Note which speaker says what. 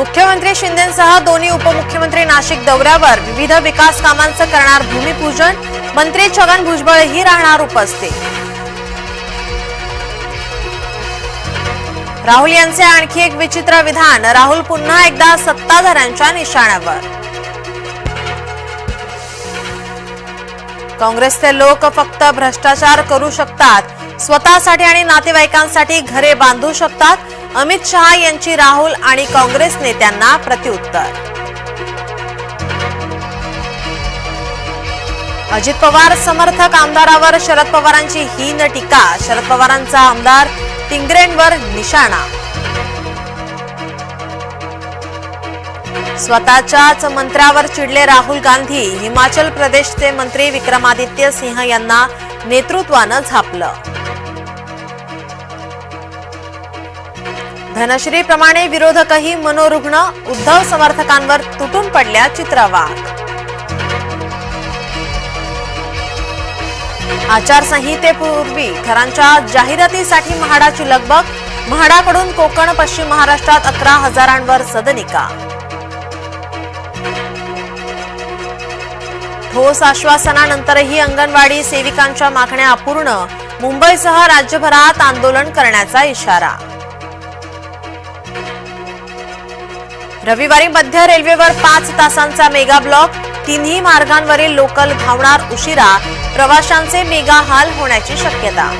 Speaker 1: मुख्यमंत्री शिंदेसह दोन्ही उपमुख्यमंत्री नाशिक दौऱ्यावर विविध विकास कामांचं करणार भूमिपूजन मंत्री छगन भुजबळही राहणार उपस्थित. राहुल यांचे आणखी एक विचित्र विधान राहुल पुन्हा एकदा सत्ताधाऱ्यांच्या निशाण्यावर काँग्रेसचे लोक फक्त भ्रष्टाचार करू शकतात स्वतःसाठी आणि नातेवाईकांसाठी घरे बांधू शकतात अमित शहा यांची राहुल आणि काँग्रेस नेत्यांना प्रत्युत्तर. अजित पवार समर्थक आमदारावर शरद पवारांची हीन टीका. शरद पवारांचा आमदार तिंगरेंवर निशाणा. स्वतःच्याच मंत्र्यावर चिडले राहुल गांधी. हिमाचल प्रदेशचे मंत्री विक्रमादित्य सिंह यांना नेतृत्वानं झापलं. धनश्रीप्रमाणे विरोधकही मनोरुग्ण उद्धव समर्थकांवर तुटून पडल्या चित्रवाघ आचारसंहितेपूर्वी घरांच्या जाहिरातीसाठी म्हाडाची लगबग म्हाडाकडून कोकण पश्चिम महाराष्ट्रात अकरा हजारांवर सदनिका. ठोस आश्वासनानंतरही अंगणवाडी सेविकांच्या मागण्या अपूर्ण मुंबईसह राज्यभरात आंदोलन करण्याचा इशारा. रविवारी मध्य रेल्वेवर पाच तासांचा मेगा ब्लॉक तिन्ही मार्गांवरील लोकल धावणार उशिरा प्रवाशांचे मेगा हाल होण्याची शक्यता.